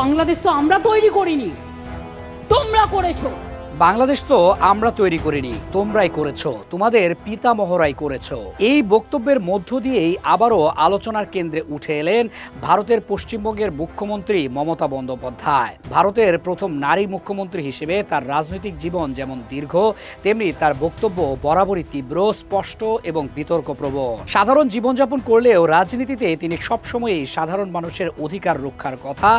বাংলাদেশ তো আমরা তৈরি করিনি। তোমরা করেছ। বাংলাদেশ তো আমরা তৈরি করিনি, তোমরাই করেছ, তোমাদের পিতামহরাই করেছ। এই বক্তব্যের মধ্য দিয়েই আবারও আলোচনার কেন্দ্রে উঠে এলেন ভারতের পশ্চিমবঙ্গের মুখ্যমন্ত্রী মমতা বন্দ্যোপাধ্যায়। ভারতের প্রথম নারী মুখ্যমন্ত্রী হিসেবে তার রাজনৈতিক জীবন যেমন দীর্ঘ, তেমনি তার বক্তব্য বরাবরই তীব্র, স্পষ্ট এবং বিতর্কপ্রবণ। সাধারণ জীবনযাপন করলেও রাজনীতিতে তিনি সবসময়ই সাধারণ মানুষের অধিকার রক্ষার কথা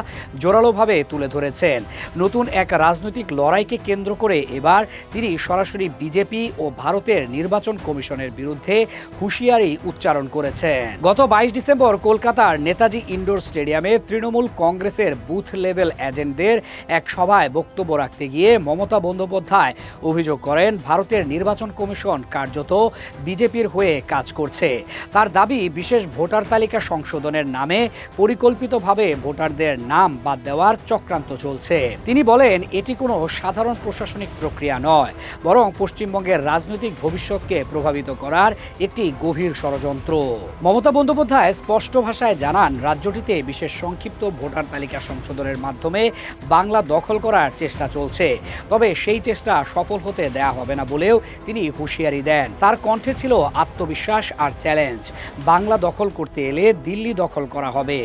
জোরালোভাবে তুলে ধরেছেন। নতুন এক রাজনৈতিক লড়াইকে কেন্দ্র করে এবার তিনি সরাসরি বিজেপি ও ভারতের নির্বাচন কমিশনের বিরুদ্ধে হুঁশিয়ারি উচ্চারণ করেছেন। গত বাইশ ডিসেম্বর কলকাতার নেতাজি ইনডোর স্টেডিয়ামে তৃণমূল কংগ্রেসের বুথ লেভেল এজেন্টদের এক সভায় বক্তব্য রাখতে গিয়ে মমতা বন্দ্যোপাধ্যায় অভিযোগ করেন, ভারতের নির্বাচন কমিশন কার্যত বিজেপির হয়ে কাজ করছে। তার দাবি, বিশেষ ভোটার তালিকা সংশোধনের নামে পরিকল্পিতভাবে ভোটারদের নাম বাদ দেওয়ার চক্রান্ত চলছে। তিনি বলেন, এটি কোনো সাধারণ প্রশাসনিক প্রক্রিয়া নয়, বরং পশ্চিমবঙ্গের রাজনৈতিক ভবিষ্যৎকে প্রভাবিত করার একটি গভীর ষড়যন্ত্র। মমতা বন্দ্যোপাধ্যায় স্পষ্ট ভাষায় জানান, রাজ্যটিতে বিশেষ সংক্ষিপ্ত ভোটার তালিকা সংশোধনের মাধ্যমে বাংলা দখল করার চেষ্টা চলছে। তবে সেই চেষ্টা সফল হতে দেয়া হবে না বলেও তিনি হুঁশিয়ারি দেন। তার কণ্ঠে ছিল আত্মবিশ্বাস আর চ্যালেঞ্জ। বাংলা দখল করতে এলে দিল্লি দখল করা হবে।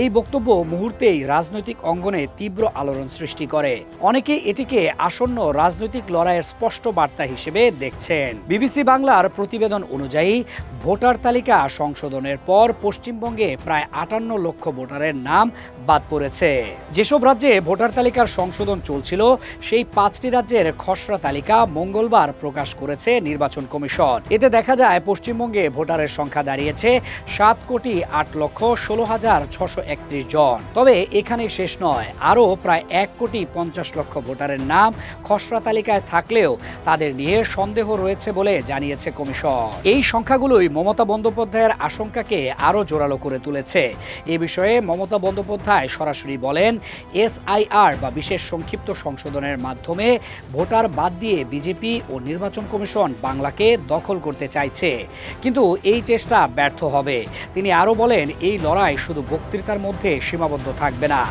এই বক্তব্য মুহূর্তেই রাজনৈতিক অঙ্গনে তীব্র আলোড়ন সৃষ্টি করে। অনেকে এটিকে আসন্ন রাজনৈতিক লড়াইয়ের স্পষ্ট বার্তা হিসেবে দেখছেন। বিবিসি বাংলার প্রতিবেদন অনুযায়ী, ভোটার তালিকা সংশোধনের পর পশ্চিমবঙ্গে প্রায় আটান্ন লক্ষ ভোটারের নাম বাদ পড়েছে। যেসব রাজ্যে ভোটার তালিকার সংশোধন চলছিল, সেই পাঁচটি রাজ্যের খসড়া তালিকা মঙ্গলবার প্রকাশ করেছে নির্বাচন কমিশন। এতে দেখা যায়, পশ্চিমবঙ্গে ভোটারের সংখ্যা দাঁড়িয়েছে সাত কোটি আট লক্ষ ষোলো হাজার ছশো একত্রিশ জন। তবে এখানে শেষ নয়, আরও প্রায় এক কোটি পঞ্চাশ লক্ষ ভোটারের নাম খসড়া তালিকায় থাকলেও তাদের নিয়ে সন্দেহ রয়েছে বলে জানিয়েছে কমিশন। এই সংখ্যাগুলোই মমতা বন্দ্যোপাধ্যায়ের আশঙ্কাকে আরও জোরালো করে তুলেছে। এ বিষয়ে মমতা বন্দ্যোপাধ্যায় সরাসরি বলেন, এসআইআর বা বিশেষ সংক্ষিপ্ত সংশোধনের মাধ্যমে ভোটার বাদ দিয়ে বিজেপি ও নির্বাচন কমিশন বাংলাকে দখল করতে চাইছে। কিন্তু এই চেষ্টা ব্যর্থ হবে। তিনি আরও বলেন, এই লড়াই শুধু বক্তৃতার মধ্যে সীমাবদ্ধ থাকবে না।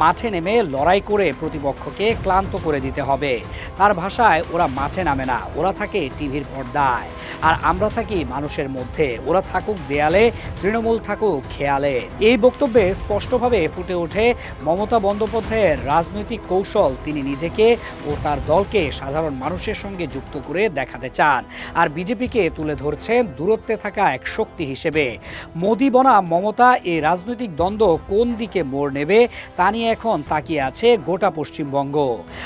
মাঠে নেমে লড়াই করে প্রতিপক্ষকে ক্লান্ত করে দিতে হবে। তার ভাষায় ওরা মাঠে নামে না, ওরা থাকে টিভির পর্দায়। আর আমরা থাকি মানুষের মধ্যে, ওরা থাকুক দেয়ালে, তৃণমূল থাকুক খেয়ালে। এই বক্তব্যে স্পষ্টভাবে ফুটে ওঠে মমতা বন্দ্যোপাধ্যায়ের রাজনৈতিক কৌশল তিনি নিজেকে ও তার দলকে সাধারণ মানুষের সঙ্গে যুক্ত করে দেখাতে চান। আর বিজেপিকে তুলে ধরছেন দূরত্বে থাকা এক শক্তি হিসেবে। মোদি বনাম মমতা, এই রাজনৈতিক দ্বন্দ্ব কোন দিকে মোড় নেবে তা নিয়ে এখন তাকিয়ে আছে গোটা পশ্চিমবঙ্গ।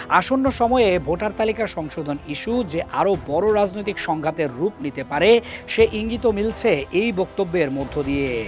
আসন্ন সময়ে ভোটার তালিকা সংশোধন ইস্যু যে আরও বড় রাজনৈতিক সংঘাতের রূপ নিতে পারে, সে ইঙ্গিত মিলছে এই বক্তব্যের মধ্য দিয়ে।